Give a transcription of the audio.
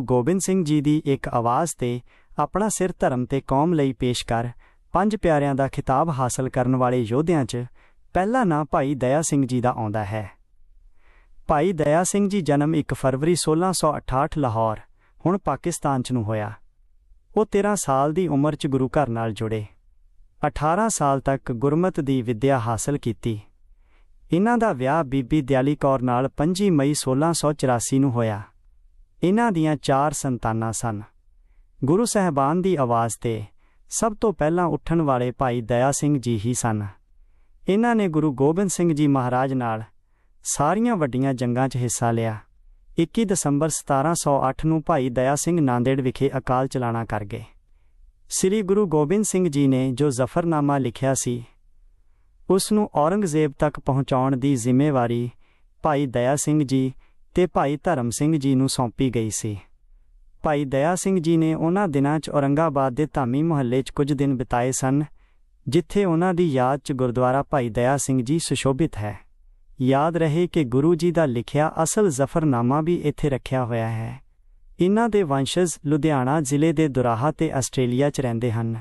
ਗੁਰੂ ਗੋਬਿੰਦ ਸਿੰਘ ਜੀ ਦੀ ਇੱਕ ਆਵਾਜ਼ ਤੇ ਆਪਣਾ ਸਿਰ ਧਰਮ ਤੇ ਕੌਮ ਲਈ ਪੇਸ਼ ਕਰ ਪੰਜ ਪਿਆਰਿਆਂ ਦਾ ਖਿਤਾਬ ਹਾਸਲ ਕਰਨ ਵਾਲੇ ਯੋਧਿਆਂ 'ਚ ਪਹਿਲਾ ਨਾਂ ਭਾਈ ਦਇਆ ਸਿੰਘ ਜੀ ਦਾ ਆਉਂਦਾ ਹੈ। ਭਾਈ ਦਇਆ ਸਿੰਘ ਜੀ ਜਨਮ 1 ਫਰਵਰੀ 1668 ਲਾਹੌਰ, ਹੁਣ ਪਾਕਿਸਤਾਨ 'ਚ ਨੂੰ ਹੋਇਆ। ਉਹ 13 ਸਾਲ ਦੀ ਉਮਰ 'ਚ ਗੁਰੂ ਘਰ ਨਾਲ ਜੁੜੇ। 18 ਸਾਲ ਤੱਕ ਗੁਰਮਤ ਦੀ ਵਿੱਦਿਆ ਹਾਸਲ ਕੀਤੀ। ਇਹਨਾਂ ਦਾ ਵਿਆਹ ਬੀਬੀ ਦਿਆਲੀ ਕੌਰ ਨਾਲ 5 ਮਈ 1684 ਨੂੰ ਹੋਇਆ। ਇਹਨਾਂ ਦੀਆਂ ਚਾਰ ਸੰਤਾਨਾਂ ਸਨ। ਗੁਰੂ ਸਹਿਬਾਨ ਦੀ ਆਵਾਜ਼ ਤੇ ਸਭ ਤੋਂ ਪਹਿਲਾਂ ਉੱਠਣ ਵਾਲੇ ਭਾਈ ਦਇਆ ਸਿੰਘ ਜੀ ਹੀ ਸਨ। ਇਹਨਾਂ ਨੇ ਗੁਰੂ ਗੋਬਿੰਦ ਸਿੰਘ ਜੀ ਮਹਾਰਾਜ ਨਾਲ ਸਾਰੀਆਂ ਵੱਡੀਆਂ ਜੰਗਾਂ 'ਚ ਹਿੱਸਾ ਲਿਆ। 21 ਦਸੰਬਰ 1708 ਨੂੰ ਭਾਈ ਦਇਆ ਸਿੰਘ ਨਾਂਦੇੜ ਵਿਖੇ ਅਕਾਲ ਚਲਾਣਾ ਕਰ ਗਏ। ਸ੍ਰੀ ਗੁਰੂ ਗੋਬਿੰਦ ਸਿੰਘ ਜੀ ਨੇ ਜੋ ਜ਼ਫਰਨਾਮਾ ਲਿਖਿਆ ਸੀ, ਉਸ ਨੂੰ ਔਰੰਗਜ਼ੇਬ ਤੱਕ ਪਹੁੰਚਾਉਣ ਦੀ ਜ਼ਿੰਮੇਵਾਰੀ ਭਾਈ ਦਇਆ ਸਿੰਘ ਜੀ ਤੇ ਭਾਈ ਧਰਮ ਸਿੰਘ ਜੀ ਨੂੰ ਸੌਂਪੀ ਗਈ ਸੀ। ਭਾਈ ਦਇਆ ਸਿੰਘ ਜੀ ਨੇ ਉਹਨਾਂ ਦਿਨਾਂ 'ਚ ਔਰੰਗਾਬਾਦ ਦੇ ਧਾਮੀ ਮੁਹੱਲੇ 'ਚ ਕੁਝ ਦਿਨ ਬਿਤਾਏ ਸਨ, ਜਿੱਥੇ ਉਹਨਾਂ ਦੀ ਯਾਦ 'ਚ ਗੁਰਦੁਆਰਾ ਭਾਈ ਦਇਆ ਸਿੰਘ ਜੀ ਸੁਸ਼ੋਭਿਤ ਹੈ। ਯਾਦ ਰਹੇ ਕਿ ਗੁਰੂ ਜੀ ਦਾ ਲਿਖਿਆ ਅਸਲ ਜ਼ਫਰਨਾਮਾ ਵੀ ਇੱਥੇ ਰੱਖਿਆ ਹੋਇਆ ਹੈ। ਇਹਨਾਂ ਦੇ ਵੰਸ਼ਜ ਲੁਧਿਆਣਾ ਜ਼ਿਲ੍ਹੇ ਦੇ ਦੁਰਾਹਾ ਤੇ ਆਸਟ੍ਰੇਲੀਆ 'ਚ ਰਹਿੰਦੇ ਹਨ।